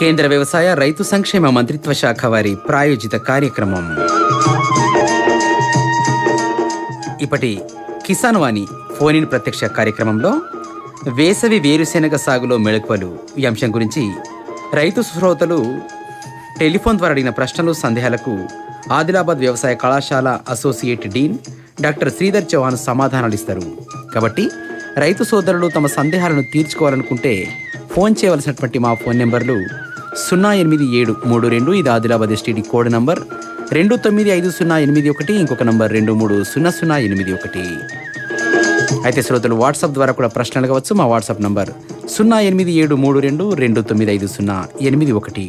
కేంద్ర వ్యవసాయ రైతు సంక్షేమ మంత్రిత్వ శాఖ వారి ప్రాయోజిత కార్యక్రమం. ఇప్పటి కిసాన్ వాణి ఫోన్ ఇన్ ప్రత్యక్ష కార్యక్రమంలో వేసవి వేరుశెనగ సాగులో మెళకువలు. ఈ అంశం గురించి రైతు శ్రోతలు టెలిఫోన్ ద్వారా అడిగిన ప్రశ్నలు సందేహాలకు ఆదిలాబాద్ వ్యవసాయ కళాశాల associate dean doctor Sridhar Chauhan సమాధానాలు ఇస్తారు. కాబట్టి రైతు సోదరులు తమ సందేహాలను తీర్చుకోవాలనుకుంటే ఫోన్ చేయవలసినటువంటి మా ఫోన్ నెంబర్లు సున్నా ఎనిమిది ఏడు మూడు రెండు ఇది ఆదిలాబాద్ ఎస్టీడీ కోడ్ నంబర్. రెండు తొమ్మిది ఐదు సున్నా ఎనిమిది ఒకటి ఇంకొక నంబర్ రెండు మూడు సున్నా సున్నా ఎనిమిది ఒకటి. అయితే శ్రోతలు వాట్సాప్ ద్వారా కూడా ప్రశ్నలు అడగవచ్చు మా వాట్సాప్ నంబర్ సున్నా ఎనిమిది ఏడు మూడు రెండు రెండు తొమ్మిది ఐదు సున్నా ఎనిమిది ఒకటి.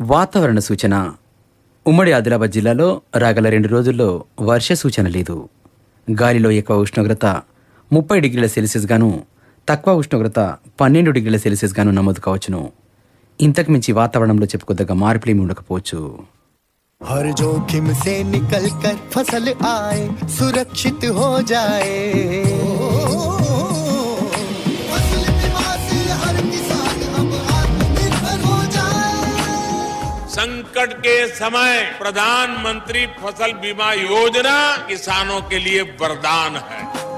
వాతావరణ సూచన. ఉమ్మడి ఆదిలాబాద్ జిల్లాలో రాగల రెండు రోజుల్లో వర్ష సూచన లేదు. గాలిలో ఎక్కువ ఉష్ణోగ్రత ముప్పై డిగ్రీల సెల్సియస్ గాను తక్కువ ఉష్ణోగ్రత పన్నెండు డిగ్రీల సెల్సియస్ గాను నమోదు కావచ్చును ఇంతకు మించి వాతావరణంలో చెప్పుకోదగ్గ మార్పులేమి ఉండకపోవచ్చు हर जोखिम से निकल कर फसल आए सुरक्षित हो जाए फसल बीमा से हर किसान अब आत्मनिर्भर हो जाए संकट के समय प्रधानमंत्री फसल बीमा योजना किसानों के लिए वरदान है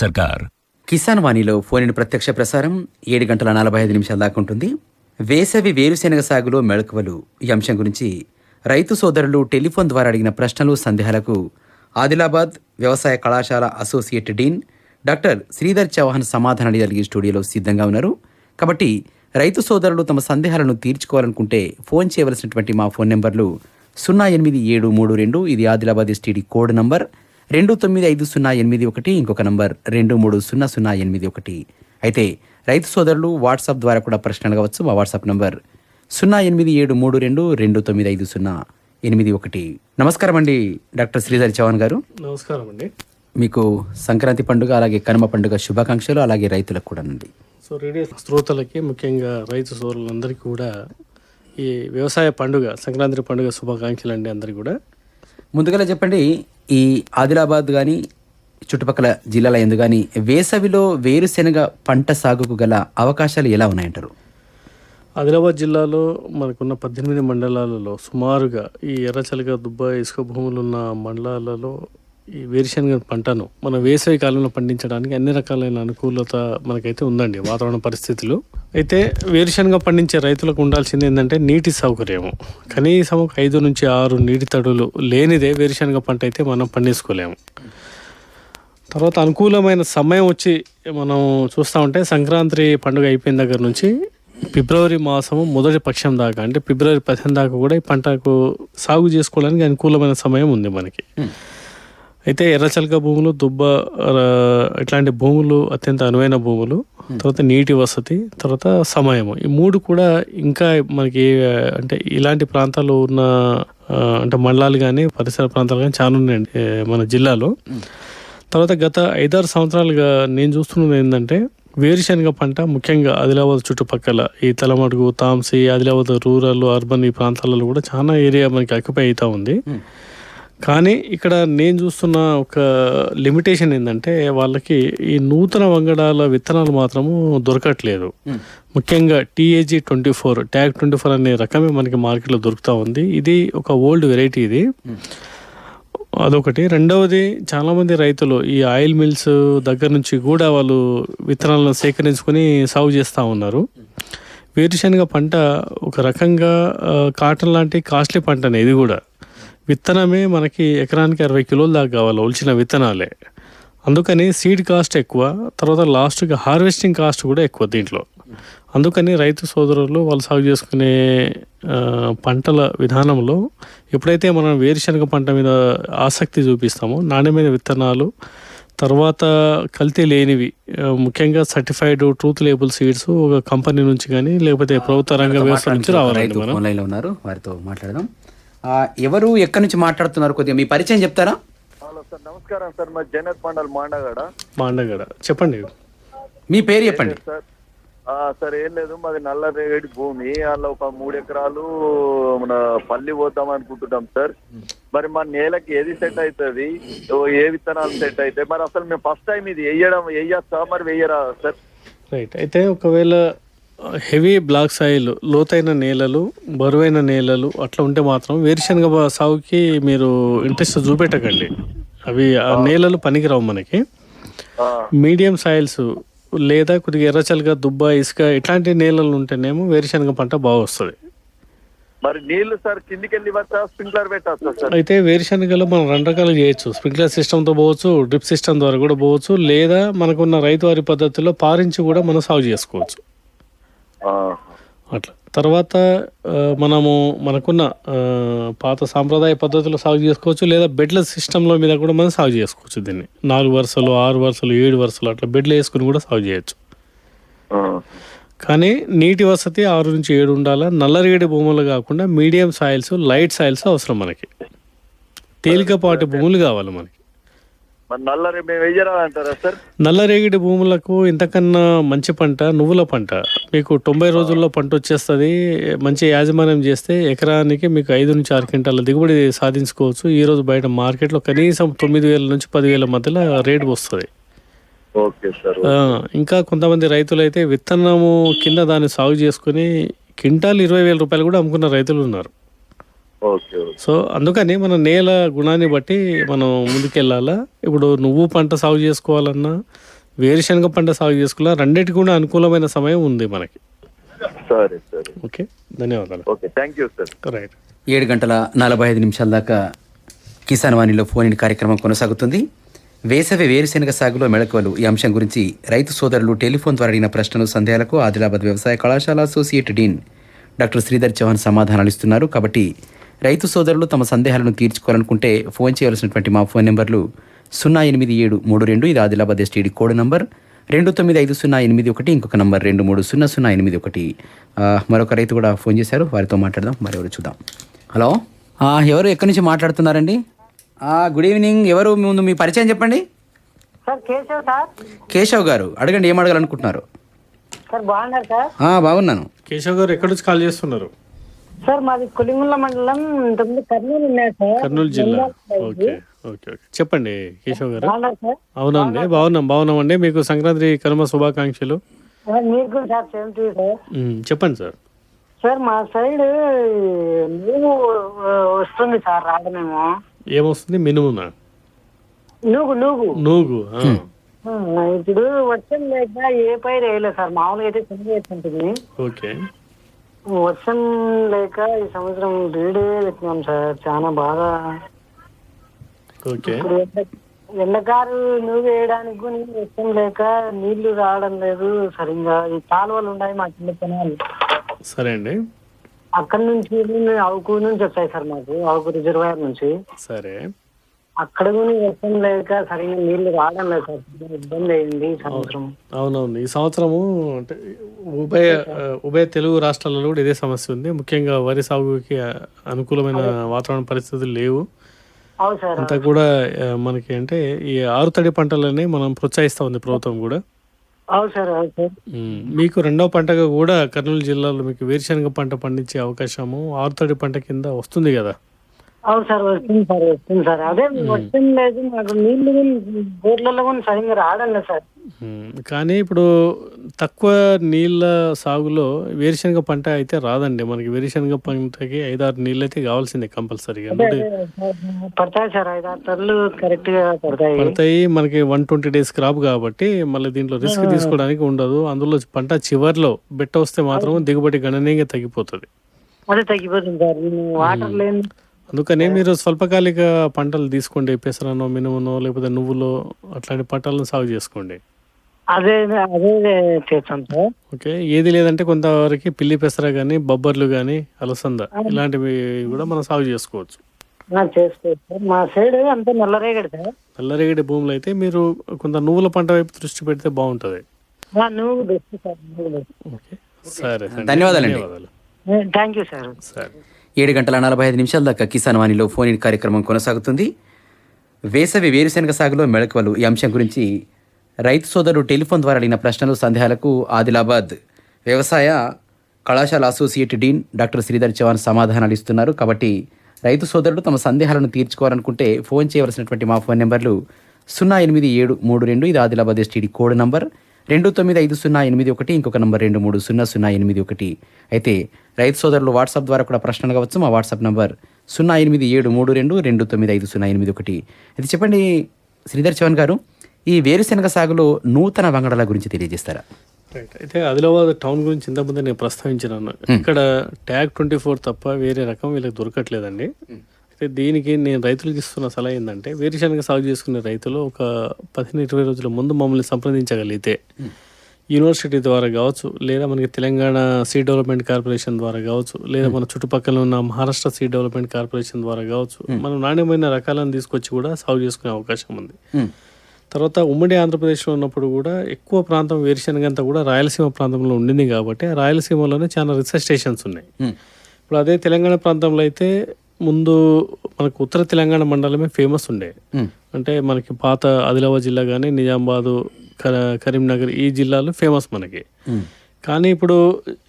సర్కార్. కిసాన్ వాణిలో ఫోనిన్ ప్రత్యక్ష ప్రసారం ఏడు గంటల నలభై ఐదు నిమిషాల దాకా ఉంటుంది. వేసవి వేరుశెనగ సాగులో మెళకువలు ఈ అంశం గురించి రైతు సోదరులు టెలిఫోన్ ద్వారా అడిగిన ప్రశ్నలు సందేహాలకు ఆదిలాబాద్ వ్యవసాయ కళాశాల associate dean doctor Sridhar Chauhan సమాధానం జరిగే స్టూడియోలో సిద్ధంగా ఉన్నారు. కాబట్టి రైతు సోదరులు తమ సందేహాలను తీర్చుకోవాలనుకుంటే ఫోన్ చేయవలసినటువంటి మా ఫోన్ నెంబర్లు సున్నా ఎనిమిది ఏడు మూడు రెండు ఇది ఆదిలాబాద్ ఎస్టీడీ కోడ్ నంబర్. రెండు తొమ్మిది ఐదు సున్నా ఎనిమిది ఒకటి ఇంకొక నంబర్ రెండు మూడు సున్నా సున్నా ఎనిమిది ఒకటి. అయితే రైతు సోదరులు వాట్సాప్ ద్వారా కూడా ప్రశ్నలు కావచ్చు మా వాట్సాప్ నంబర్ సున్నా ఎనిమిది ఏడు మూడు రెండు రెండు తొమ్మిది ఐదు సున్నా ఎనిమిది ఒకటి. నమస్కారం అండి డాక్టర్ శ్రీధర్ చౌహాన్ గారు. నమస్కారం అండి. మీకు సంక్రాంతి పండుగ అలాగే కనుమ పండుగ శుభాకాంక్షలు అలాగే రైతులకు కూడా అండి. సో రేడియో శ్రోతలకి ముఖ్యంగా రైతు సోదరులందరికీ కూడా ఈ వ్యవసాయ పండుగ సంక్రాంతి పండుగ శుభాకాంక్షలు అండి అందరికీ కూడా. ముందుగా చెప్పండి ఈ ఆదిలాబాద్ కానీ చుట్టుపక్కల జిల్లాల ఎందు కానీ వేసవిలో వేరుశెనగ పంట సాగుకు గల అవకాశాలు ఎలా ఉన్నాయంటారు? ఆదిలాబాద్ జిల్లాలో మనకున్న పద్దెనిమిది మండలాలలో సుమారుగా ఈ ఎర్రచలిక దుబ్బ ఇసుక భూములు ఉన్న మండలాలలో ఈ వేరుశనగ పంటను మన వేసవి కాలంలో పండించడానికి అన్ని రకాలైన అనుకూలత మనకైతే ఉందండి వాతావరణ పరిస్థితులు. అయితే వేరుశనగ పండించే రైతులకు ఉండాల్సింది ఏంటంటే నీటి సౌకర్యము. కనీసం ఒక ఐదు నుంచి ఆరు నీటి తడులు లేనిదే వేరుశనగ పంట అయితే మనం పండించుకోలేము. తర్వాత అనుకూలమైన సమయం వచ్చి మనం చూస్తూ ఉంటే సంక్రాంతి పండుగ అయిపోయిన దగ్గర నుంచి ఫిబ్రవరి మాసము మొదటి పక్షం దాకా అంటే ఫిబ్రవరి పదిహేను దాకా కూడా ఈ పంటకు సాగు చేసుకోవడానికి అనుకూలమైన సమయం ఉంది మనకి. అయితే ఎర్రచలక భూములు దుబ్బ ఇట్లాంటి భూములు అత్యంత అనువైన భూములు తర్వాత నీటి వసతి తర్వాత సమయము. ఈ మూడు కూడా ఇంకా మనకి అంటే ఇలాంటి ప్రాంతాలు ఉన్న అంటే మండలాలు కానీ పరిసర ప్రాంతాలు కానీ చాలా ఉన్నాయండి మన జిల్లాలో. తర్వాత గత ఐదారు సంవత్సరాలుగా నేను చూస్తున్నది ఏంటంటే వేరుశనగ పంట ముఖ్యంగా ఆదిలాబాద్ చుట్టుపక్కల ఈ తలమడుగు తాంసి ఆదిలాబాద్ రూరల్ అర్బన్ ఈ ప్రాంతాలలో కూడా చాలా ఏరియా మనకి ఆక్యుపై అవుతా ఉంది. కానీ ఇక్కడ నేను చూస్తున్న ఒక లిమిటేషన్ ఏంటంటే వాళ్ళకి ఈ నూతన వంగడాల విత్తనాలు మాత్రము దొరకట్లేదు. ముఖ్యంగా TAG twenty four tag twenty four అనే రకమే మనకి మార్కెట్లో దొరుకుతూ ఉంది. ఇది ఒక ఓల్డ్ వెరైటీ ఇది. అదొకటి. రెండవది చాలామంది రైతులు ఈ ఆయిల్ మిల్స్ దగ్గర నుంచి కూడా వాళ్ళు విత్తనాలను సేకరించుకొని సాగు చేస్తూ ఉన్నారు. వేరుశనగ పంట ఒక రకంగా కాటన్ లాంటి కాస్ట్లీ పంటనే ఇది కూడా. విత్తనమే మనకి ఎకరానికి అరవై కిలోల దాకా కావాలి? ఒలిచిన విత్తనాలే. అందుకని సీడ్ కాస్ట్ ఎక్కువ తర్వాత లాస్ట్కి హార్వెస్టింగ్ కాస్ట్ కూడా ఎక్కువ దీంట్లో. అందుకని రైతు సోదరులు వాళ్ళు సాగు చేసుకునే పంటల విధానంలో ఎప్పుడైతే మనం వేరుశనగ పంట మీద ఆసక్తి చూపిస్తామో నాణ్యమైన విత్తనాలు తర్వాత కల్తీ లేనివి ముఖ్యంగా సర్టిఫైడ్ ట్రూత్ లేబుల్ సీడ్స్ ఒక కంపెనీ నుంచి కానీ లేకపోతే ప్రభుత్వ రంగ వ్యవస్థ నుంచి లైన్లో ఉన్నారు. వారితో మాట్లాడదాం. ఎవరు ఎక్కడి నుంచి మాట్లాడుతున్నారు కొద్దిగా? మీ పరిచయం చెప్తారా? హలో సార్ నమస్కారం సార్. మా జనత్ మండల్ మాండగడ. మా అన్నగడ చెప్పండి. మీ పేరు చెప్పండి. సార్. ఆ, సార్ ఏం లేదు. మాది నల్ల రేగడి భూమి. అందులో ఒక మూడు ఎకరాలు మన పల్లి పోద్దాం అనుకుంటున్నాం సార్. మరి మా నేలకి ఏది సెట్ అవుతుంది? ఓ ఏ విత్తనాలు సెట్ అవుతాయి? మరి అసలు మేము ఫస్ట్ టైం ఇది వేయడం వేయచ్చా? మరి వేయరా సార్? రైట్. అయితే ఒకవేళ హెవీ బ్లాక్ సాయిల్ లోతైన నేలలు బరువైన నేలలు అట్లా ఉంటే మాత్రం వేరుశనగ సాగుకి మీరు ఇంట్రెస్ట్ చూపెట్టకండి. అవి ఆ నేలలు పనికిరావు మనకి. మీడియం సాయిల్స్ లేదా కొద్దిగా ఎర్రచలుగా దుబ్బ ఇసుక ఇట్లాంటి నేలలు ఉంటేనేమో వేరుశనగ పంట బాగా వస్తుంది. మరి నీళ్ళు సార్ కిందికి వెళ్ళి స్ప్రింక్లర్ సార్? అయితే వేరుశనగలో మనం రెండు రకాలు చేయొచ్చు. స్ప్రింక్లర్ సిస్టమ్తో పోవచ్చు డ్రిప్ సిస్టమ్ ద్వారా కూడా పోవచ్చు లేదా మనకున్న రైతు వారి పద్ధతిలో పారించి కూడా మనం సాగు చేసుకోవచ్చు. అట్లా. తర్వాత మనము మనకున్న పాత సాంప్రదాయ పద్ధతిలో సాగు చేసుకోవచ్చు లేదా బెడ్ల సిస్టంలో మీద కూడా మనం సాగు చేసుకోవచ్చు దీన్ని. నాలుగు వరుసలు ఆరు వరుసలు ఏడు వరుసలు అట్లా బెడ్లు వేసుకుని కూడా సాగు చేయొచ్చు. కానీ నీటి వసతి ఆరు నుంచి ఏడు ఉండాలా? నల్లరేగడి భూములు కాకుండా మీడియం సాయిల్స్ లైట్ సాయిల్స్ అవసరం మనకి. తేలికపాటి భూములు కావాలి మనకి. మరి మేము సార్? నల్లరేగడి భూములకు ఇంతకన్నా మంచి పంట నువ్వుల పంట. మీకు తొంభై రోజుల్లో పంట వచ్చేస్తుంది మంచి యాజమాన్యం చేస్తే ఎకరానికి మీకు ఐదు నుంచి ఆరు క్వింటాల దిగుబడి సాధించుకోవచ్చు. ఈ రోజు బయట మార్కెట్లో కనీసం తొమ్మిది వేల నుంచి పదివేల మధ్యలో రేటు వస్తుంది. ఓకే సార్ ఆ, ఇంకా కొంతమంది రైతులు అయితే విత్తనము కింద దాన్ని సాగు చేసుకుని క్వింటాల్ ఇరవై వేల రూపాయలు కూడా అమ్ముకున్న రైతులు ఉన్నారు. సో అందుకని మన నేల గుణాన్ని బట్టి మనం ముందుకెళ్ళాలా? ఇప్పుడు నువ్వు పంట సాగు చేసుకోవాలన్నా వేరుశనగ పంట సాగు చేసుకోవాలా? రెండింటికి కూడా అనుకూలమైన సమయం ఉంది మనకి. సరే సరే. ఓకే ధన్యవాదాలు. Okay thank you sir. Right ఏడు గంటల నలభై ఐదు నిమిషాల దాకా కిసాన్ వాణిలో ఫోన్ ఇన్ కార్యక్రమం కొనసాగుతుంది. వేసవి వేరుశెనగ సాగులో మెళకువలు. ఈ అంశం గురించి రైతు సోదరులు టెలిఫోన్ ద్వారా అడిగిన ప్రశ్నలు సందేహాలకు ఆదిలాబాద్ వ్యవసాయ కళాశాల associate dean doctor Sridhar Chauhan సమాధానాలు ఇస్తున్నారు. కాబట్టి రైతు సోదరులు తమ సందేహాలను తీర్చుకోవాలనుకుంటే ఫోన్ చేయవలసినటువంటి మా ఫోన్ నెంబర్లు సున్నా ఎనిమిది ఏడు మూడు రెండు ఇది ఆదిలాబాద్ ఎస్టీడీ కోడ్ నంబర్. రెండు తొమ్మిది ఐదు సున్నా ఎనిమిది ఒకటి ఇంకొక నంబర్ రెండు మూడు సున్నా సున్నా ఎనిమిది ఒకటి. ఆ, మరొక రైతు కూడా ఫోన్ చేశారు వారితో మాట్లాడదాం మరి ఎవరు చూద్దాం. హలో? ఆ, ఎవరు ఎక్కడి నుంచి మాట్లాడుతున్నారండి? ఆ, గుడ్ ఈవినింగ్ ఎవరు ముందు మీ పరిచయం చెప్పండి. Sir Keshav sir. కేశవ్ గారు అడగండి ఏం అడగాలనుకుంటున్నారు? సార్ బాగున్నారు సార్. ఆ, బాగున్నాను. కేశవ్ గారు ఎక్కడి నుంచి కాల్ చేస్తున్నారు? సార్ మాది కొలిముల్ల మండలం కర్నూలు ఉన్నాయి సార్. కర్నూలు జిల్లా. ఓకే. Okay okay. చెప్పండి కేశవ్ గారు. అవునండి బాగున్నాం బాగున్నామండి. మీకు సంక్రాంతి కనుమ శుభాకాంక్షలు. కూడా sir same to sir. Um, చెప్పండి సార్. సార్ మా సైడ్ నువ్వు వస్తుంది సార్ రావడమేమో ఏమొస్తుంది? మినుమునా? నూగు నూగు. నూగు ఇప్పుడు వర్షం లేక ఏ పైరు వేయలేదు సార్ మామూలుగా అయితే చిన్న ఓకే. వర్షం లేక ఈ సంవత్సరం బీడే పెట్టినాం సార్. చాలా బాగా. ఓకే. ఇప్పుడు ఎండ ఎండకారు నువ్వు వేయడానికి కూడా వర్షం లేక నీళ్ళు రావడం లేదు సరిగ్గా. ఈ కాలువలు ఉన్నాయి మా చిన్న పొలాలు సరే అండి. అక్కడి నుంచి అవుకు నుంచి వస్తాయి సార్ మాకు అవుకు రిజర్వాయర్ నుంచి. సరే. అక్కడ కూడా వర్షం లేక సరిగ్గా నీళ్ళు రావడం లేదు సార్. ఇబ్బంది అయింది ఈ సంవత్సరం. అవునవును. ఈ సంవత్సరము అంటే ఉభయ ఉభయ తెలుగు రాష్ట్రాలలో కూడా ఇదే సమస్య ఉంది. ముఖ్యంగా వరి సాగుకి అనుకూలమైన వాతావరణ పరిస్థితులు లేవు. అంతా కూడా మనకి అంటే ఈ ఆరుతడి పంటలని మనం ప్రోత్సహిస్తూ ఉంది ప్రభుత్వం కూడా. అవును సార్ అవును సార్. ఉమ్, మీకు రెండవ పంటగా కూడా కర్నూలు జిల్లాలో మీకు వేరుశనగ పంట పండించే అవకాశము ఆరుతడి పంట కింద వస్తుంది కదా? అవును సార్ వస్తుంది సార్ వస్తుంది సార్. అదే వస్తుంది లేదు మాకు నీళ్ళు బోర్లలో కూడా సరిగ్గా రావడం లేదు సార్. కానీ ఇప్పుడు తక్కువ నీళ్ళ సాగులో వేరుశనగ పంట అయితే రాదండి. మనకి వేరుశనగ పంటకి ఐదారు నీళ్ళు అయితే కావాల్సిందే కంపల్సరీగా. అదే సార్, పడతాయి సార్ ఐదు ఆరు టన్నులు కరెక్ట్గా పడతాయి. పడతాయి. మనకి వన్ ట్వంటీ డేస్ క్రాప్ కాబట్టి మళ్ళీ దీంట్లో రిస్క్ తీసుకోవడానికి ఉండదు. అందులో పంట చివర్లో బెట్ట వస్తే మాత్రం దిగుబడి గణనీయంగా తగ్గిపోతుంది. అదే తగ్గిపోతుంది సార్. వాటర్ లేని అందుకనే మీరు స్వల్పకాలిక పంటలు తీసుకోండి పెసరనో మినుమునో లేకపోతే నువ్వులో అట్లాంటి పంటలను సాగు చేసుకోండి. అదే అదే చేస్తాం సార్. ఓకే ఏది లేదంటే కొంతవరకు పిల్లి పెసర కానీ బొబ్బర్లు కానీ అలసంద ఇలాంటివి కూడా మనం సాగు చేసుకోవచ్చు. ఆ, చేసుకోవచ్చు సార్. మా సైడ్ అంతా నల్లరేగడి సార్. నల్లరేగడి భూములు అయితే మీరు కొంత నువ్వుల పంట వైపు దృష్టి పెడితే బాగుంటుంది. ఆ, నువ్వు బెస్ట్ సార్ ఓకే. ధన్యవాదాలు. Thank you sir. సరే. ఏడు గంటల నలభై ఐదు నిమిషాల దాకా కిసాన్ వాణిలో ఫోన్ ఇన్ కార్యక్రమం కొనసాగుతుంది. వేసవి వేరుశెనగ సాగులో మెళకువలు. ఈ అంశం గురించి రైతు సోదరుడు టెలిఫోన్ ద్వారా అడిగిన ప్రశ్నలు సందేహాలకు ఆదిలాబాద్. వ్యవసాయ కళాశాల associate dean doctor Sridhar Chauhan సమాధానాలు ఇస్తున్నారు. కాబట్టి రైతు సోదరుడు తమ సందేహాలను తీర్చుకోవాలనుకుంటే ఫోన్ చేయవలసినటువంటి మా ఫోన్ నెంబర్లు సున్నా ఎనిమిది ఏడు మూడు రెండు. ఇది ఆదిలాబాద్ ఎస్టీడీ కోడ్ నంబర్. రెండు తొమ్మిది ఐదు సున్నా ఎనిమిది ఒకటి ఇంకొక నంబర్ రెండు మూడు సున్నా సున్నా ఎనిమిది ఒకటి. అయితే రైతు సోదరులు వాట్సాప్ ద్వారా కూడా ప్రశ్నలు కావచ్చు మా వాట్సాప్ నంబర్ సున్నా ఎనిమిది ఏడు మూడు రెండు రెండు తొమ్మిది ఐదు సున్నా ఎనిమిది ఒకటి. అయితే చెప్పండి శ్రీధర్ చౌహాన్ గారు ఈ వేరుశెనగ సాగులో నూతన వంగడాల గురించి తెలియజేస్తారా? రైట్ అయితే ఆదిలాబాద్ టౌన్ గురించి ఇంతకుముందు నేను ప్రస్తావించినాను ఇక్కడ ట్యాగ్ ట్వంటీ ఫోర్ తప్ప వేరే రకం వీళ్ళకి దొరకట్లేదండి. అయితే దీనికి నేను రైతులకు ఇస్తున్న సలహా ఏంటంటే వేరుశనగ సాగు చేసుకునే రైతులు ఒక పదిహేను ఇరవై రోజుల ముందు మమ్మల్ని సంప్రదించగలిగితే యూనివర్సిటీ ద్వారా కావచ్చు లేదా మనకి తెలంగాణ సీడ్ డెవలప్మెంట్ కార్పొరేషన్ ద్వారా కావచ్చు లేదా మన చుట్టుపక్కల ఉన్న మహారాష్ట్ర సీడ్ డెవలప్మెంట్ కార్పొరేషన్ ద్వారా కావచ్చు మనం నాణ్యమైన రకాలను తీసుకొచ్చి కూడా సాగు చేసుకునే అవకాశం ఉంది. తర్వాత ఉమ్మడి ఆంధ్రప్రదేశ్లో ఉన్నప్పుడు కూడా ఎక్కువ ప్రాంతం వేరుశనగ అంతా కూడా రాయలసీమ ప్రాంతంలో ఉండింది కాబట్టి రాయలసీమలోనే చాలా రీసెర్చ్ స్టేషన్స్ ఉన్నాయి. ఇప్పుడు అదే తెలంగాణ ప్రాంతంలో అయితే ముందు మనకు ఉత్తర తెలంగాణ మండలమే ఫేమస్ ఉండే. అంటే మనకి పాత ఆదిలాబాద్ జిల్లా కానీ నిజామాబాదు కర- కరీంనగర్ ఈ జిల్లాలు ఫేమస్ మనకి. కానీ ఇప్పుడు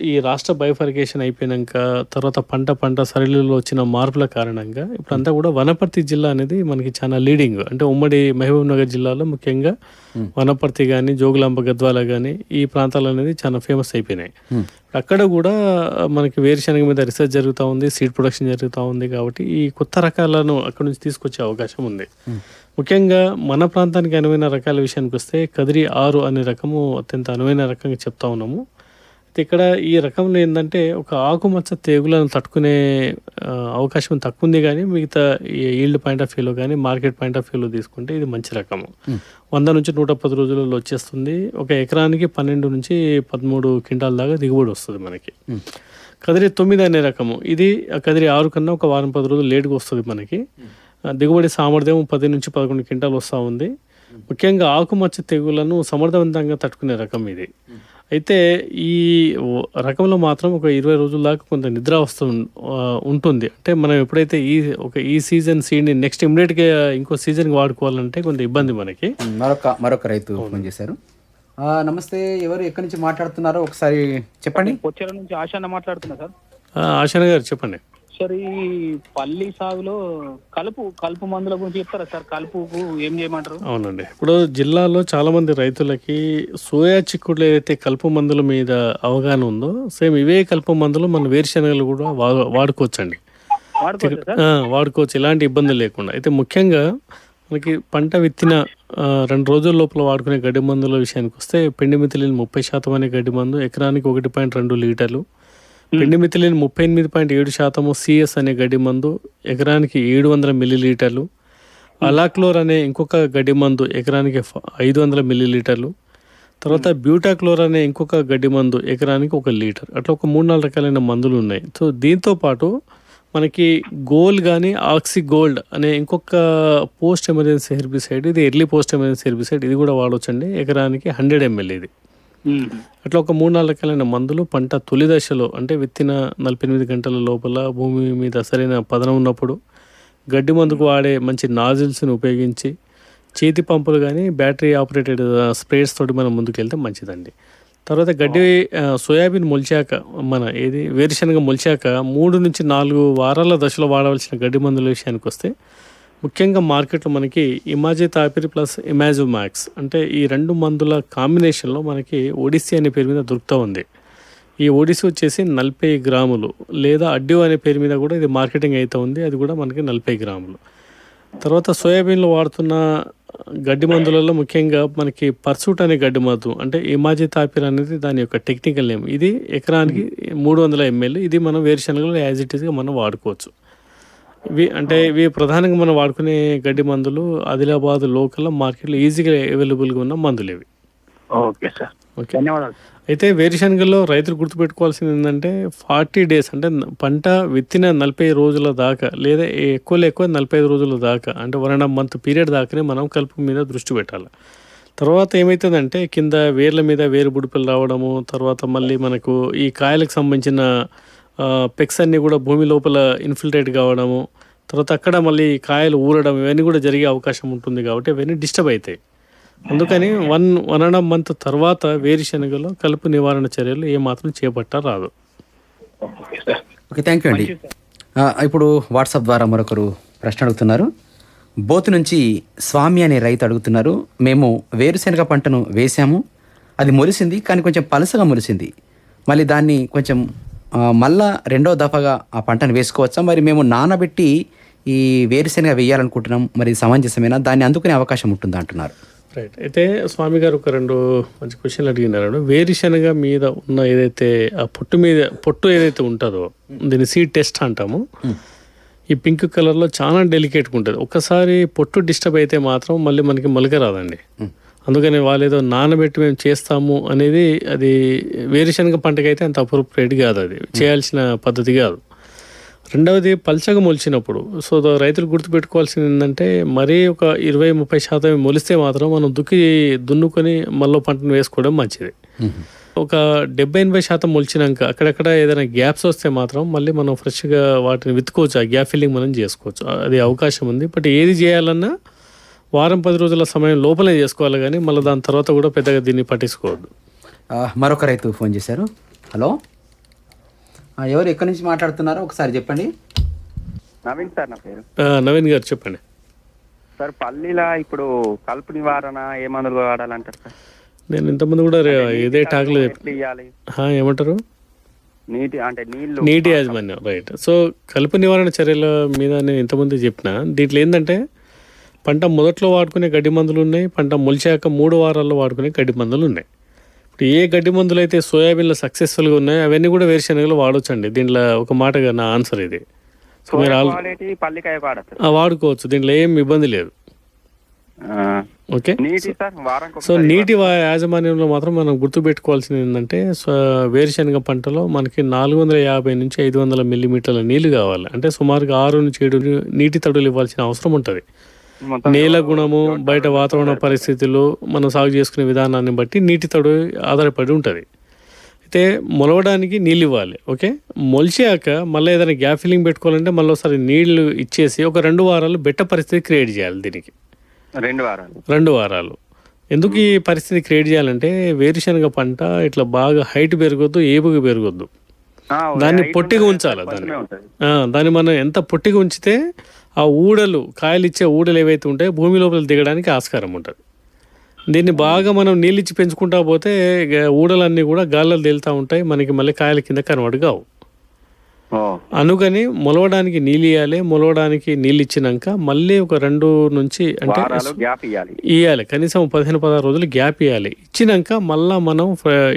ఈ రాష్ట్ర బైఫర్కేషన్ అయిపోయినాక తర్వాత పంట పంట సరళిలో వచ్చిన మార్పుల కారణంగా ఇప్పుడు అంతా కూడా వనపర్తి జిల్లా అనేది మనకి చాలా లీడింగ్ అంటే ఉమ్మడి మహబూబ్ నగర్ జిల్లాలో ముఖ్యంగా వనపర్తి కానీ జోగులాంబ గద్వాల కానీ ఈ ప్రాంతాలు అనేది చాలా ఫేమస్ అయిపోయినాయి. అక్కడ కూడా మనకి వేరుశనగ మీద రీసెర్చ్ జరుగుతూ ఉంది సీడ్ ప్రొడక్షన్ జరుగుతూ ఉంది కాబట్టి ఈ కొత్త రకాలను అక్కడ నుంచి తీసుకొచ్చే అవకాశం ఉంది. ముఖ్యంగా మన ప్రాంతానికి అనువైన రకాల విషయానికి వస్తే కదిరి ఆరు అనే రకము అత్యంత అనువైన రకంగా చెప్తా ఉన్నాము. ఇక్కడ ఈ రకంలో ఏంటంటే ఒక ఆకుమచ్చ తెగులను తట్టుకునే అవకాశం తక్కువ ఉంది కానీ మిగతా ఈ ఈల్డ్ పాయింట్ ఆఫ్ వ్యూలో కానీ మార్కెట్ పాయింట్ ఆఫ్ వ్యూలో తీసుకుంటే ఇది మంచి రకము. వంద నుంచి నూట పది రోజులలో వచ్చేస్తుంది. ఒక ఎకరానికి పన్నెండు నుంచి పదమూడు క్వింటాల దాకా దిగుబడి వస్తుంది మనకి. కదిరి తొమ్మిది అనే రకము. ఇది కదిరి ఆరు కన్నా ఒక వారం పది రోజులు లేట్గా వస్తుంది మనకి. దిగుబడి సామర్థ్యం పది నుంచి పదకొండు క్వింటాలు వస్తూ ఉంది. ముఖ్యంగా ఆకుమచ్చ తెగులను సమర్థవంతంగా తట్టుకునే రకం ఇది. అయితే ఈ రకంలో మాత్రం ఒక ఇరవై రోజుల దాకా కొంత నిద్ర వస్తు ఉంటుంది. అంటే మనం ఎప్పుడైతే ఈ ఒక ఈ సీజన్ సీడ్ని నెక్స్ట్ ఇమ్మీడియట్గా ఇంకో సీజన్కి వాడుకోవాలంటే కొంత ఇబ్బంది మనకి. మరొక మరొక రైతు ఫోన్ చేశారు. ఆ, నమస్తే ఎవరు ఎక్కడి నుంచి మాట్లాడుతున్నారో ఒకసారి చెప్పండి. కొచ్చెర నుంచి ఆశాన మాట్లాడుతున్నా సార్. ఆ, ఆశన గారు చెప్పండి. సార్ ఈ పల్లి సాగులో కలుపు కలుపు మందుల గురించి చెప్తారా సార్? కలుపుకు ఏం చేయమంటారు? అవునండి. ఇప్పుడు జిల్లాలో చాలా మంది రైతులకి సోయా చిక్కుడులో ఏదైతే కలుపు మందుల మీద అవగాహన ఉందో సేమ్ ఇవే కలుపు మందులు మన వేరుశనగలు కూడా వాడుకోవచ్చండి. వాడుకోవచ్చా ఎలాంటి ఇబ్బంది లేకుండా. అయితే ముఖ్యంగా మనకి పంట విత్తిన రెండు రోజుల లోపల వాడుకునే గడ్డి మందుల విషయానికి వస్తే పిండి మితిలిన్ ముప్పై శాతం అనే గడ్డి మందు ఎకరానికి ఒకటి పాయింట్ రెండు లీటర్లు పిండి మితిలిన్ ముప్పై ఎనిమిది పాయింట్ ఏడు శాతము సిఎస్ అనే గడ్డి మందు ఎకరానికి ఏడు వందల మిల్లీ లీటర్లు అలాక్లోర్ అనే ఇంకొక గడ్డి మందు ఎకరానికి ఐదు వందల మిల్లీ లీటర్లు తర్వాత బ్యూటాక్లోర్ అనే ఇంకొక గడ్డి మందు ఎకరానికి ఒక లీటర్. అట్లా ఒక మూడు నాలుగు రకాలైన మందులు ఉన్నాయి. సో దీంతో పాటు మనకి గోల్ కానీ ఆక్సి గోల్డ్ అనే ఇంకొక పోస్ట్ ఎమర్జెన్సీ హెర్బిసైడ్ ఇది ఎర్లీ పోస్ట్ ఎమర్జెన్సీ హెర్బిసైడ్ ఇది కూడా వాడొచ్చండి. ఎకరానికి హండ్రెడ్ ఎంఎల్ ఇది. అట్లా ఒక మూడు నాలుగు రకాలైన మందులు పంట తొలి దశలో అంటే విత్తిన నలభై ఎనిమిది గంటల లోపల భూమి మీద సరైన పదనం ఉన్నప్పుడు గడ్డి మందుకు వాడే మంచి నాజిల్స్ని ఉపయోగించి చేతి పంపులు కానీ బ్యాటరీ ఆపరేటెడ్ స్ప్రేస్ తోటి మనం ముందుకెళ్తే మంచిదండి. తర్వాత గడ్డి సోయాబీన్ మొలిచాక మన ఏది వేరుశనగ మొలిచాక మూడు నుంచి నాలుగు వారాల దశలో వాడవలసిన గడ్డి మందుల విషయానికి వస్తే ముఖ్యంగా మార్కెట్లో మనకి ఇమాజే తాపిరి ప్లస్ ఇమాజో మ్యాక్స్ అంటే ఈ రెండు మందుల కాంబినేషన్లో మనకి ఒడిస్సీ అనే పేరు మీద దొరుకుతూ ఉంది. ఈ ఒడిసి వచ్చేసి నలభై గ్రాములు లేదా అడ్డు అనే పేరు మీద కూడా ఇది మార్కెటింగ్ అవుతూ ఉంది. అది కూడా మనకి నలభై గ్రాములు. తర్వాత సోయాబీన్లో వాడుతున్న గడ్డి మందులలో ముఖ్యంగా మనకి పర్సూట్ అనే గడ్డి మందు అంటే ఇమాజీ తాపిర్ అనేది దాని యొక్క టెక్నికల్ నేమ్. ఇది ఎకరానికి మూడు వందల ఎంఎల్. ఇది మనం వేరుశనగలు యాజ్ ఇట్ ఈస్గా మనం వాడుకోవచ్చు. ఇవి అంటే ఇవి ప్రధానంగా మనం వాడుకునే గడ్డి మందులు ఆదిలాబాద్ లోకల్ మార్కెట్లో ఈజీగా అవైలబుల్గా ఉన్న మందులు ఇవి. Okay sir. ఓకే. ధన్యవాదాలు. అయితే వేరుశనగల్లో రైతులు గుర్తుపెట్టుకోవాల్సింది ఏంటంటే ఫార్టీ డేస్ అంటే పంట విత్తిన నలభై రోజుల దాకా లేదా ఎక్కువలో ఎక్కువ నలభై ఐదు రోజుల దాకా అంటే one and half month period దాకానే మనం కలుపు మీద దృష్టి పెట్టాలి. తర్వాత ఏమవుతుందంటే కింద వేర్ల మీద వేరు బుడిపలు రావడము తర్వాత మళ్ళీ మనకు ఈ కాయలకు సంబంధించిన పెక్స్ అన్నీ కూడా భూమి లోపల ఇన్ఫిల్ట్రేట్ కావడము తర్వాత అక్కడ మళ్ళీ కాయలు ఊరడం ఇవన్నీ కూడా జరిగే అవకాశం ఉంటుంది కాబట్టి అవన్నీ డిస్టర్బ్ అవుతాయి అందుకని one one and half month తర్వాత వేరుశనగలో కలుపు నివారణ చర్యలు ఏమాత్రం చేపట్టరాదు. ఓకే థ్యాంక్ యూ అండి. ఆ, ఇప్పుడు వాట్సాప్ ద్వారా మరొకరు ప్రశ్న అడుగుతున్నారు. బోతు నుంచి స్వామి అనే రైతు అడుగుతున్నారు. మేము వేరుశనగ పంటను వేసాము. అది మొలిసింది కానీ కొంచెం పలసగా మొలిసింది. మళ్ళీ దాన్ని కొంచెం మళ్ళా రెండో దఫాగా ఆ పంటను వేసుకోవచ్చా? మరి మేము నానబెట్టి ఈ వేరుశనగ వేయాలనుకుంటున్నాం. మరి సమంజసమేనా? దాన్ని అందుకునే అవకాశం ఉంటుందా అంటున్నారు. రైట్ అయితే స్వామి గారు ఒక రెండు మంచి క్వశ్చన్లు అడిగినారు వేరుశనగ మీద ఉన్న ఏదైతే ఆ పొట్టు మీద పొట్టు ఏదైతే ఉంటుందో దీన్ని సీడ్ టెస్ట్ అంటాము. ఈ పింక్ కలర్లో చాలా డెలికేట్గా ఉంటుంది. ఒక్కసారి పొట్టు డిస్టర్బ్ అయితే మాత్రం మళ్ళీ మనకి మొలక రాదండి అందుకని వాళ్ళు ఏదో నానబెట్టి మేము చేస్తాము అనేది అది వేరుశనగ పంటకైతే అంత అప్రోప్రియేట్ కాదు అది. చేయాల్సిన పద్ధతి కాదు. రెండవది పల్చగా మొలిచినప్పుడు. సో రైతులు గుర్తుపెట్టుకోవాల్సింది ఏంటంటే మరీ ఒక ఇరవై ముప్పై శాతం మొలిస్తే మాత్రం మనం దుక్కి దున్నుకొని మళ్ళీ పంటను వేసుకోవడం మంచిది. ఒక డెబ్బై ఎనభై శాతం మొలిచినాక అక్కడక్కడ ఏదైనా గ్యాప్స్ వస్తే మాత్రం మళ్ళీ మనం ఫ్రెష్గా వాటిని విత్తుకోవచ్చు. ఆ గ్యాప్ ఫిల్లింగ్ మనం చేసుకోవచ్చు. అది అవకాశం ఉంది. బట్ ఏది చేయాలన్నా వారం పది రోజుల సమయం లోపలే చేసుకోవాలి కానీ మళ్ళీ దాని తర్వాత కూడా పెద్దగా దీన్ని పట్టించుకోవద్దు. ఆ, మరొక రైతు ఫోన్ చేశారు. హలో? ఆ, ఎవరు ఎక్కడి నుంచి మాట్లాడుతున్నారో ఒకసారి చెప్పండి. నవీన్ సార్ నా పేరు. ఆ, నవీన్ గారు చెప్పండి. సార్ పల్లీలా ఇప్పుడు కలుపు నివారణ ఏ మందులు వాడాలంటారు సార్? నేను ఇంతకుముందు కూడా ఇదే టాక్లో ఏమంటారు? నీటి అంటే నీళ్ళు. నీటి యాజమాన్యం రైట్ సో కలుపు నివారణ చర్యల మీద నేను ఇంతకుముందు చెప్పిన. దీంట్లో ఏంటంటే పంట మొదట్లో వాడుకునే గడ్డి మందులు ఉన్నాయి పంట మొలిచాక మూడు వారాల్లో వాడుకునే గడ్డి మందులు ఉన్నాయి ఇప్పుడు ఏ గడ్డి మందులు అయితే సోయాబీన్లో సక్సెస్ఫుల్గా ఉన్నాయో అవన్నీ కూడా వేరుశనగలు వాడొచ్చండి. దీంట్లో ఒక మాటగా నా ఆన్సర్ ఇది. సో మీరు పల్లికాయ వాడుకోవచ్చు. దీంట్లో ఏం ఇబ్బంది లేదు. ఓకే? సో నీటి యాజమాన్యంలో మాత్రం మనం గుర్తుపెట్టుకోవాల్సింది ఏంటంటే వేరుశనగ పంటలో మనకి నాలుగు వందల యాభై నుంచి ఐదు వందల మిల్లీమీటర్ల నీళ్ళు కావాలి. అంటే సుమారుగా ఆరు నుంచి ఏడు నీటి తడులు ఇవ్వాల్సిన అవసరం ఉంటుంది. నేల గుణము బయట వాతావరణ పరిస్థితులు మనం సాగు చేసుకునే విధానాన్ని బట్టి నీటి తడు ఆధారపడి ఉంటుంది. అయితే మొలవడానికి నీళ్ళు ఇవ్వాలి ఓకే? మొలిచాక మళ్ళీ ఏదైనా గ్యాప్ ఫిల్లింగ్ పెట్టుకోవాలంటే మళ్ళీ ఒకసారి నీళ్ళు ఇచ్చేసి ఒక రెండు వారాలు బెట్ట పరిస్థితి క్రియేట్ చేయాలి దీనికి. రెండు వారాలు. రెండు వారాలు. ఎందుకు ఈ పరిస్థితి క్రియేట్ చేయాలంటే వేరుశనగ పంట ఇట్లా బాగా హైట్ పెరగొద్దు ఏపుగా పెరగొద్దు. దాన్ని పొట్టిగా ఉంచాలి దాన్ని? దాన్ని మనం ఎంత పొట్టిగా ఉంచితే ఆ ఊడలు కాయలు ఇచ్చే ఊడలు ఏవైతే ఉంటాయో భూమి లోపల దిగడానికి ఆస్కారం ఉంటుంది. దీన్ని బాగా మనం నీళ్ళిచ్చి పెంచుకుంటా పోతే ఊడలన్నీ కూడా గాల్లో తేలుతూ ఉంటాయి మనకి మళ్ళీ కాయల కింద కనబడి కావు అనుకని మొలవడానికి నీళ్ళు ఇవ్వాలి మొలవడానికి నీళ్ళు ఇచ్చినాక మళ్ళీ ఒక రెండు నుంచి అంటే ఇవ్వాలి కనీసం పదిహేను పదహారు రోజులు గ్యాప్ ఇవ్వాలి ఇచ్చినాక మళ్ళా మనం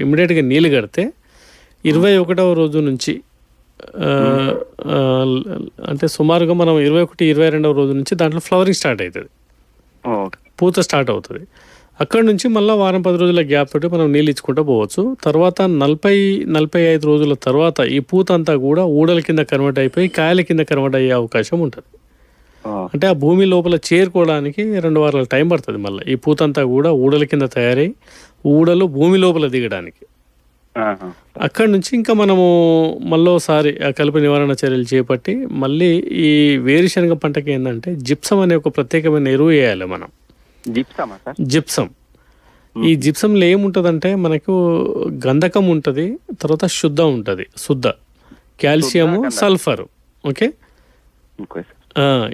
ఇమ్మీడియట్గా నీళ్ళు కడితే ఇరవై ఒకటవ రోజు నుంచి అంటే సుమారుగా మనం ఇరవై ఒకటి ఇరవై రెండవ రోజు నుంచి దాంట్లో ఫ్లవరింగ్ స్టార్ట్ అవుతుంది పూత స్టార్ట్ అవుతుంది. అక్కడ నుంచి మళ్ళీ వారం పది రోజుల గ్యాప్ తోటి మనం నీళ్ళు ఇచ్చుకుంటూ పోవచ్చు. తర్వాత నలభై నలభై ఐదు రోజుల తర్వాత ఈ పూత అంతా కూడా ఊడల కింద కన్వర్ట్ అయిపోయి కాయల కింద కన్వర్ట్ అయ్యే అవకాశం ఉంటుంది. అంటే ఆ భూమి లోపల చేరుకోవడానికి రెండు వారాల టైం పడుతుంది మళ్ళీ. ఈ పూతంతా కూడా ఊడల కింద తయారై ఊడలు భూమి లోపల దిగడానికి. అక్కడి నుంచి ఇంకా మనము మళ్ళోసారి ఆ కలుపు నివారణ చర్యలు చేపట్టి మళ్ళీ ఈ వేరుశనగ పంటకి ఏంటంటే జిప్సం అనే ఒక ప్రత్యేకమైన ఎరువు వేయాలి మనం. జిప్సం. ఈ జిప్సంలో ఏముంటుందంటే మనకు గంధకం ఉంటుంది తర్వాత శుద్ధ ఉంటుంది శుద్ధ. Calcium sulphur. ఓకే?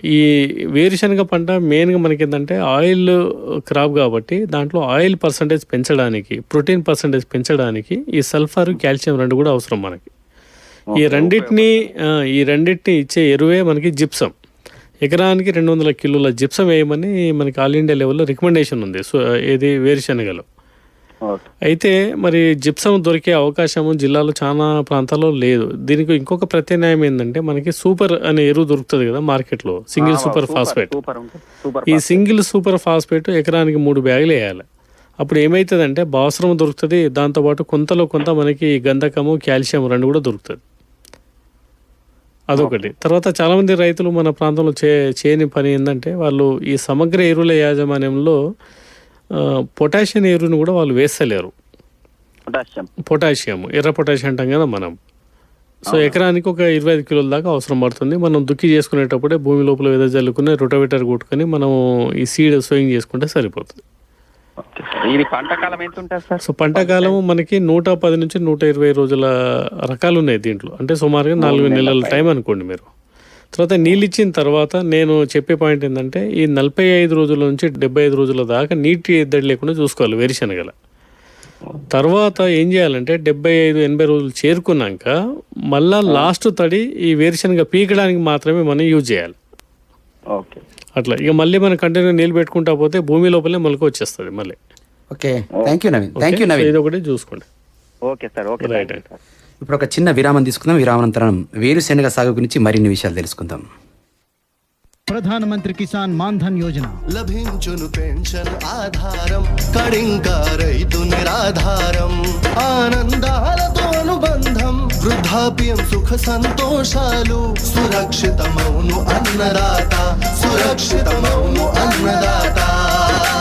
ఈ వేరుశనగ పంట మెయిన్గా మనకి ఏంటంటే ఆయిల్ క్రాప్ కాబట్టి దాంట్లో ఆయిల్ పర్సంటేజ్ పెంచడానికి ప్రోటీన్ పర్సంటేజ్ పెంచడానికి ఈ సల్ఫర్ కాల్షియం రెండు కూడా అవసరం మనకి. ఈ రెండింటిని ఈ రెండింటిని ఇచ్చే ఎరువే మనకి జిప్సం ఎకరానికి రెండు వందల కిలోల జిప్సం వేయమని మనకి ఆల్ ఇండియా లెవెల్లో రికమెండేషన్ ఉంది. సో ఏది? వేరుశనగలో. అయితే మరి జిప్సం దొరికే అవకాశం జిల్లాలో చాలా ప్రాంతాల్లో లేదు. దీనికి ఇంకొక ప్రత్యామ్నాయం ఏంటంటే మనకి సూపర్ అనే ఎరువు దొరుకుతుంది కదా మార్కెట్లో. Single super phosphate. ఈ సింగిల్ సూపర్ ఫాస్ఫేట్ ఎకరానికి మూడు బ్యాగులు వేయాలి. అప్పుడు ఏమవుతుందంటే అవసరం దొరుకుతుంది దాంతోపాటు కొంతలో కొంత మనకి గంధకము కాల్షియం రెండు కూడా దొరుకుతుంది. అదొకటి. తర్వాత చాలామంది రైతులు మన ప్రాంతంలో చే చేయని పని ఏంటంటే వాళ్ళు ఈ సమగ్ర ఎరువుల యాజమాన్యంలో పొటాషియం ఎరువును కూడా వాళ్ళు వేస్తలేరు. పొటాషియం. పొటాషియం ఎర్ర పొటాషియం అంటాం కదా మనం. సో ఎకరానికి ఒక ఇరవై ఐదు కిలోల దాకా అవసరం పడుతుంది. మనం దుక్కి చేసుకునేటప్పుడే భూమి లోపల విధ జల్లుకుని రొటోవేటర్ కొట్టుకొని మనం ఈ సీడ్ సోయింగ్ చేసుకుంటే సరిపోతుంది. ఇది పంట కాలం ఎంత ఉంటుంది సార్? సో పంట కాలం మనకి నూట పది నుంచి నూట ఇరవై రోజుల రకాలు ఉన్నాయి దీంట్లో. అంటే సుమారుగా నాలుగు నెలల టైం అనుకోండి మీరు. తర్వాత నీళ్ళు ఇచ్చిన తర్వాత నేను చెప్పే పాయింట్ ఏంటంటే ఈ నలభై ఐదు రోజుల నుంచి డెబ్బై ఐదు రోజుల దాకా నీటి ఎద్దడి లేకుండా చూసుకోవాలి వేరుశనగల తర్వాత ఏం చేయాలంటే డెబ్బై ఐదు ఎనభై రోజులు చేరుకున్నాక మళ్ళా లాస్ట్ తడి ఈ వేరుశనగ పీకడానికి మాత్రమే మనం యూజ్ చేయాలి. ఓకే. అట్లా. ఇక మళ్ళీ మనం కంటిన్యూ నీళ్ళు పెట్టుకుంటా పోతే భూమి లోపలే మొలక వచ్చేస్తుంది మళ్ళీ. Okay. Thank you Naveen thank you Naveen ఇది ఒకటి చూసుకోండి. ఓకే సార్ ఓకే రైట్ ఇప్పుడు ఒక చిన్న విరామం తీసుకుందాం. విరామానంతరం వేరుశెనగ సాగు గురించి మరిన్ని విషయాలు తెలుసుకుందాం. ప్రధానమంత్రి కిసాన్ మాన్ధన్ యోజన. లభించును పెన్షన్ ఆధారం కడింకా రైతు నిరాధారం ఆనందాలతో అనుబంధం వృద్ధాప్యం సుఖ సంతోషాలు సురక్షితమౌను అన్నదాత సురక్షితమౌను అన్నదాత.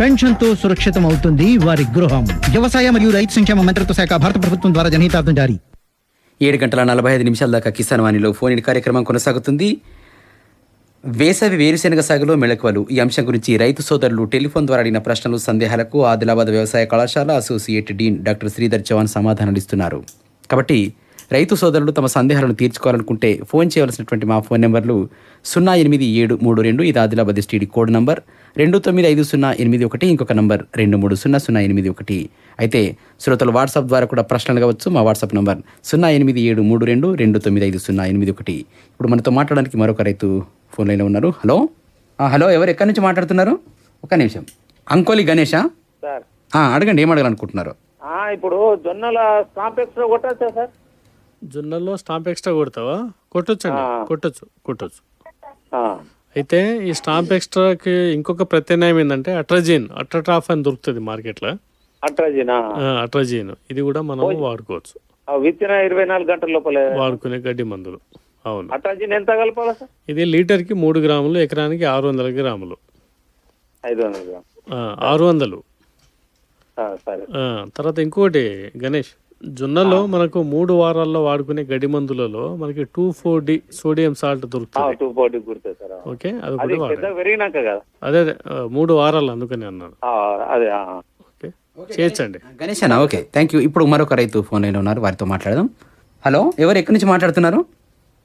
పెన్షన్తో సురక్షితం అవుతుంది వారి గృహం. వ్యవసాయ మరియు రైతు సంక్షేమ మంత్రిత్వ శాఖ భారత ప్రభుత్వం ద్వారా జనహితార్థం జారీ. ఏడు గంటల నలభై ఐదు నిమిషాల దాకా కిసాన్ వాణిలో ఫోన్ ఇన్ కార్యక్రమం కొనసాగుతుంది. వేసవి వేరుశెనగ సాగులో మెళకువలు. ఈ అంశం గురించి రైతు సోదరులు టెలిఫోన్ ద్వారా అడిగిన ప్రశ్నలు సందేహాలకు ఆదిలాబాద్ వ్యవసాయ కళాశాల associate dean doctor Sridhar Chauhan సమాధానాలు ఇస్తున్నారు. కాబట్టి రైతు సోదరులు తమ సందేహాలను తీర్చుకోవాలనుకుంటే ఫోన్ చేయవలసినటువంటి మా ఫోన్ నెంబర్లు సున్నా ఎనిమిది ఏడు మూడు రెండు ఇది ఆదిలాబాద్ ఎస్టీడీ కోడ్ నంబర్. రెండు తొమ్మిది ఐదు సున్నా ఎనిమిది ఒకటి ఇంకొక నంబర్ రెండు మూడు సున్నా సున్నా ఎనిమిది ఒకటి. అయితే శ్రోతలు వాట్సాప్ ద్వారా కూడా ప్రశ్నలు కావచ్చు మా వాట్సాప్ నంబర్ సున్నా ఎనిమిది ఏడు మూడు రెండు రెండు తొమ్మిది ఐదు సున్నా ఎనిమిది ఒకటి. ఇప్పుడు మనతో మాట్లాడడానికి మరొక రైతు ఫోన్ లైన్లో ఉన్నారు. హలో? ఆ, హలో ఎవరు? ఎక్కడి నుంచి మాట్లాడుతున్నారు? ఒక నిమిషం. అంకోలి గణేషా? సార్. ఆ, అడగండి ఏం అడగాలనుకుంటున్నారు? ఇప్పుడు జొన్నల కాంప్లెక్స్లో కొట్టచ్చా సార్? జొన్నల్లో స్టాంప్ ఎక్స్ట్రా కొడతావా? కొట్టొచ్చండి. ఆ. కొట్టొచ్చు కొట్టొచ్చు. అయితే ఈ స్టాంప్ ఎక్స్ట్రాకి ఇంకొక ప్రత్యామ్నాయం ఏంటంటే అట్రజీన్ అట్రట్రాఫ్ అని దొరుకుతుంది మార్కెట్లో. అట్రాజినా అట్రజీన్. ఇది కూడా మనం వాడుకోవచ్చు. విత్తిన ఇరవై నాలుగు గంటల లోపల. వాడుకునే గడ్డి మందులు. అవును. అట్రాజిన్ ఎంత కలపాలా సార్? ఇది లీటర్కి మూడు గ్రాములు ఎకరానికి ఆరు వందల గ్రాములు. ఐదు వందల ఆరు వందలు. తర్వాత ఇంకోటి గణేష్. జొన్నలో మనకు మూడు వారాల్లో వాడుకునే గడ్డి మందులలో మనకి two four D sodium salt దొరుకుతుంది. టూ సార్ ఆ. ఓకే అది అది కూడా పెరిగినాక కదా. అదే అదే మూడు వారాలు అందుకని అన్నాను. ఆ, అదే ఆ. ఓకే చేర్చండి. గణేష్ అన్న ఓకే థ్యాంక్ యూ ఇప్పుడు మరొక రైతు ఫోన్ లైన్లో ఉన్నారు వారితో మాట్లాడదాం. హలో ఎవరు ఎక్కడి నుంచి మాట్లాడుతున్నారు?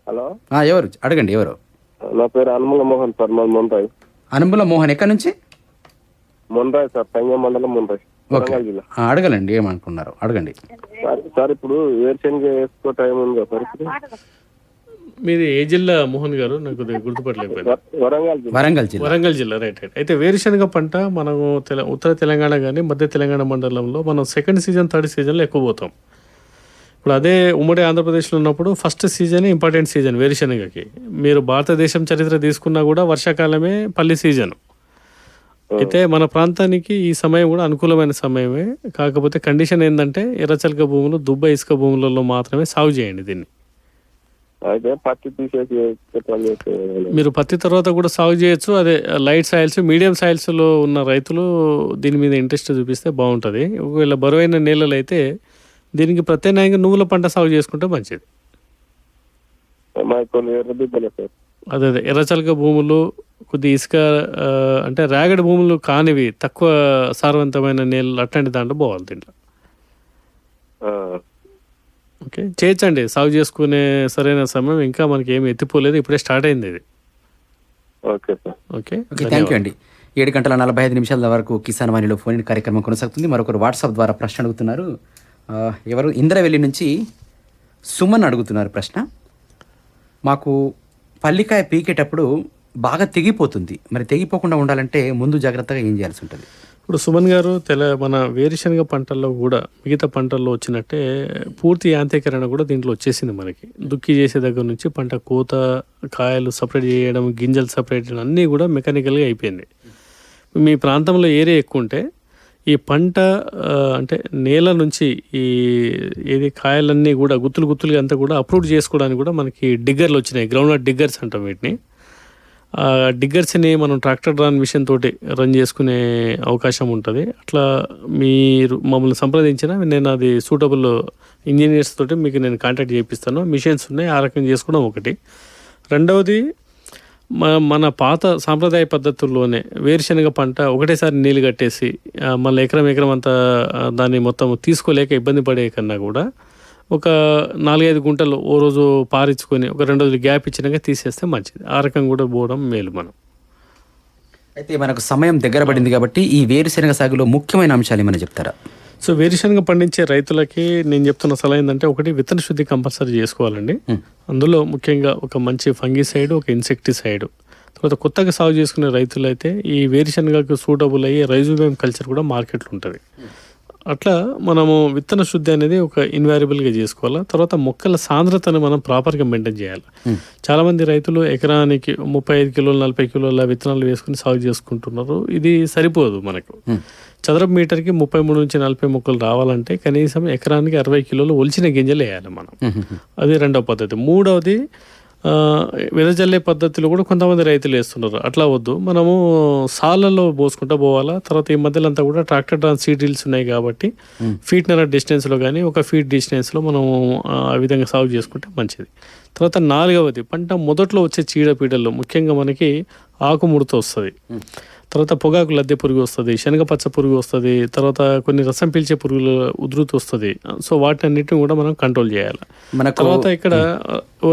హలో. ఆ, ఎవరు? అడగండి ఎవరు? నా పేరు అనుమల మోహన్ సార్ మాది మొండ్రాయ్. అనుముల మోహన్ ఎక్కడి నుంచి? మొండ్రాయ్ సార్ సంగం మండలం మొండ్రాయ్. ఓకే. అడగలండి ఏమనుకున్నారు? అడగండి. సార్ సార్ ఇప్పుడు వేరుశనగ వేసుకో టైం ఉంది ఇప్పుడు? మీది ఏ జిల్లా మోహన్ గారు? నాకు కొద్దిగా గుర్తుపట్టలేకపోయింది వరంగల్ జిల్లా. వరంగల్ జిల్లా. వరంగల్ జిల్లా రైట్ రైట్ అయితే వేరుశనగ పంట మనము తెల ఉత్తర తెలంగాణ కానీ మధ్య తెలంగాణ మండలంలో మనం సెకండ్ సీజన్ థర్డ్ సీజన్లో ఎక్కువ పోతాం. ఇప్పుడు అదే ఉమ్మడి ఆంధ్రప్రదేశ్లో ఉన్నప్పుడు ఫస్ట్ సీజన్ ఇంపార్టెంట్ సీజన్ వేరుశనగకి. మీరు భారతదేశం చరిత్ర తీసుకున్నా కూడా వర్షాకాలమే పల్లి సీజన్ అయితే మన ప్రాంతానికి ఈ సమయం కూడా అనుకూలమైన సమయమే. కాకపోతే కండిషన్ ఏంటంటే ఎర్రచలక భూములు దుబ్బ ఇసుక భూములలో మాత్రమే సాగు చేయండి దీన్ని. అయితే పత్తి తీసేసి మీరు పత్తి తర్వాత కూడా సాగు చేయొచ్చు. అదే లైట్ సాయిల్స్ మీడియం సాయిల్స్లో ఉన్న రైతులు దీని మీద ఇంట్రెస్ట్ చూపిస్తే బాగుంటుంది. ఒకవేళ బరువైన నేలలు అయితే దీనికి ప్రత్యామ్నాయంగా నువ్వుల పంట సాగు చేసుకుంటే మంచిది. కొన్ని అదే అదే. ఎర్రచలక భూములు కొద్ది ఇసుక అంటే రేగడి భూములు కానివి తక్కువ సారవంతమైన నేలలు అట్లాంటి దాంట్లో పోవాలి దీంట్లో. ఆ, ఓకే. చేయొచ్చండి సాగు చేసుకునే సరైన సమయం ఇంకా మనకి ఏమి ఎత్తిపోలేదు. ఇప్పుడే స్టార్ట్ అయింది ఇది. Okay sir. Okay. Okay thank you అండి. ఏడు గంటల నలభై ఐదు నిమిషాల వరకు కిసాన్ వాణిలో ఫోన్ ఇన్ కార్యక్రమం కొనసాగుతుంది. మరొకరు వాట్సాప్ ద్వారా ప్రశ్న అడుగుతున్నారు. ఎవరు? ఇంద్రవెల్లి నుంచి సుమన్ అడుగుతున్నారు ప్రశ్న. మాకు పల్లికాయ పీకేటప్పుడు బాగా తెగిపోతుంది. మరి తెగిపోకుండా ఉండాలంటే ముందు జాగ్రత్తగా ఏం చేయాల్సి ఉంటుంది? ఇప్పుడు సుమన్ గారు తెల మన వేరుశనగ పంటల్లో కూడా మిగతా పంటల్లో వచ్చినట్టే పూర్తి యాంత్రీకరణ కూడా దీంట్లో వచ్చేసింది మనకి. దుక్కి చేసే దగ్గర నుంచి పంట కోత కాయలు సపరేట్ చేయడం గింజలు సపరేట్ చేయడం అన్నీ కూడా మెకానికల్గా అయిపోయింది. మీ ప్రాంతంలో ఏరియా ఎక్కువ ఉంటే ఈ పంట అంటే నేల నుంచి ఈ ఏది కాయలన్నీ కూడా గుత్తులు గుత్తులుగా అంతా కూడా అప్రూవ్ చేసుకోవడానికి కూడా మనకి డిగ్గర్లు వచ్చినాయి. గ్రౌండ్ డిగ్గర్స్ అంటాం వీటిని. డిగ్గర్స్ని మనం ట్రాక్టర్ డ్రాన్ మిషన్ తోటి రన్ చేసుకునే అవకాశం ఉంటుంది. అట్లా మీరు మమ్మల్ని సంప్రదించిన నేను అది సూటబుల్ ఇంజనీర్స్ తోటి మీకు నేను కాంటాక్ట్ చేపిస్తాను. మిషన్స్ ఉన్నాయి ఆ రకం చేసుకోవడం ఒకటి. రెండవది మన మన పాత సాంప్రదాయ పద్ధతుల్లోనే వేరుశనగ పంట ఒకటేసారి నీళ్ళు కట్టేసి మళ్ళీ ఎకరం ఎకరం అంతా దాన్ని మొత్తం తీసుకోలేక ఇబ్బంది పడే కన్నా కూడా ఒక నాలుగైదు గుంటలు ఓ రోజు పారించుకొని ఒక రెండు రోజులు గ్యాప్ ఇచ్చినాక తీసేస్తే మంచిది. ఆ రకం కూడా పోవడం మేలు మనం. అయితే మనకు సమయం దగ్గర పడింది కాబట్టి ఈ వేరుశెనగ సాగులో ముఖ్యమైన అంశాలు ఏమైనా చెప్తారా? సో వేరుశనగ పండించే రైతులకి నేను చెప్తున్న సలహా ఏంటంటే ఒకటి విత్తన శుద్ధి కంపల్సరీ చేసుకోవాలండి. అందులో ముఖ్యంగా ఒక మంచి ఫంగిసైడ్ ఒక ఇన్సెక్టిసైడ్. తర్వాత కొత్తగా సాగు చేసుకునే రైతులు అయితే ఈ వేరుశనగకు సూటబుల్ అయ్యే రైజోబియం కల్చర్ కూడా మార్కెట్లో ఉంటుంది. అట్లా మనము విత్తన శుద్ధి అనేది ఒక ఇన్వారిబుల్గా చేసుకోవాలి? తర్వాత మొక్కల సాంద్రతను మనం ప్రాపర్గా మెయింటైన్ చేయాలి? చాలా మంది రైతులు ఎకరానికి ముప్పై ఐదు కిలోలు నలభై కిలోల విత్తనాలు వేసుకుని సాగు చేసుకుంటున్నారు. ఇది సరిపోదు మనకు. చదరపు మీటర్కి ముప్పై మూడు నుంచి నలభై మొక్కలు రావాలంటే కనీసం ఎకరానికి అరవై కిలోలు ఒలిచిన గింజలు వేయాలి మనం. అది రెండవ పద్ధతి. మూడవది వెదజల్లే పద్ధతిలో కూడా కొంతమంది రైతులు వేస్తున్నారు. అట్లా వద్దు. మనము సాళ్ళలో పోసుకుంటూ పోవాలా? తర్వాత ఈ మధ్యలో అంతా కూడా ట్రాక్టర్ డ్రాన్ సీడ్ డ్రిల్స్ ఉన్నాయి కాబట్టి ఫీట్ నర డిస్టెన్స్లో కానీ ఒక ఫీట్ డిస్టెన్స్లో మనం ఆ ఆ విధంగా సాగు చేసుకుంటే మంచిది. తర్వాత నాలుగవది పంట మొదట్లో వచ్చే చీడపీడలు ముఖ్యంగా మనకి ఆకుముడత వస్తుంది. తర్వాత పొగాకు లద్దె పురుగు వస్తుంది శనగ పచ్చ పురుగు వస్తుంది తర్వాత కొన్ని రసం పీల్చే పురుగులు ఉధృతి వస్తుంది. సో వాటినన్నిటిని కూడా మనం కంట్రోల్ చేయాలి. మనకు- తర్వాత ఇక్కడ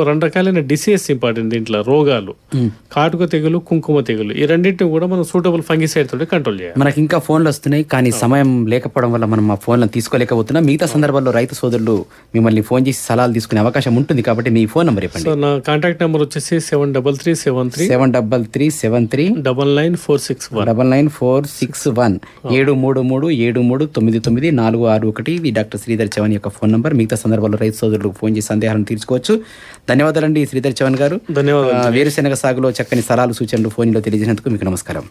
రెండు రకాలైన డిసీజెస్ ఇంపార్టెంట్ దీంట్లో రోగాలు. కాటుక తెగులు కుంకుమ తెగులు ఈ రెండింటిని కూడా మనం సూటబుల్ ఫంగిసైడ్ తోటి కంట్రోల్ చేయాలి. మనకి ఇంకా ఫోన్లు వస్తున్నాయి కానీ సమయం లేకపోవడం వల్ల మనం ఆ ఫోన్లను తీసుకోలేకపోతున్నాం. మిగతా సందర్భాల్లో రైతు సోదరులు మిమ్మల్ని ఫోన్ చేసి సలహాలు తీసుకునే అవకాశం ఉంటుంది కాబట్టి మీ ఫోన్ నెంబర్ చెప్పండి. సో నా కాంటాక్ట్ నెంబర్ వచ్చేసి seven double three seven three seven double three seven three double nine four six one double nine four six one ఏడు మూడు మూడు ఏడు మూడు తొమ్మిది తొమ్మిది నాలుగు ఆరు ఒకటి. ఇది డాక్టర్ శ్రీధర్ చవన్ యొక్క ఫోన్ నంబర్. మిగతా సందర్భాల్లో రైతు సోదరులకు ఫోన్ చేసి సందేహాలను తీర్చుకోవచ్చు. ధన్యవాదాలండి శ్రీధర్ చవన్ గారు. ధన్యవాదాలు. వేరుశెనగ సాగులో చక్కని సలహాలు సూచనలు ఫోన్లో తెలియజేసినందుకు మీకు నమస్కారం.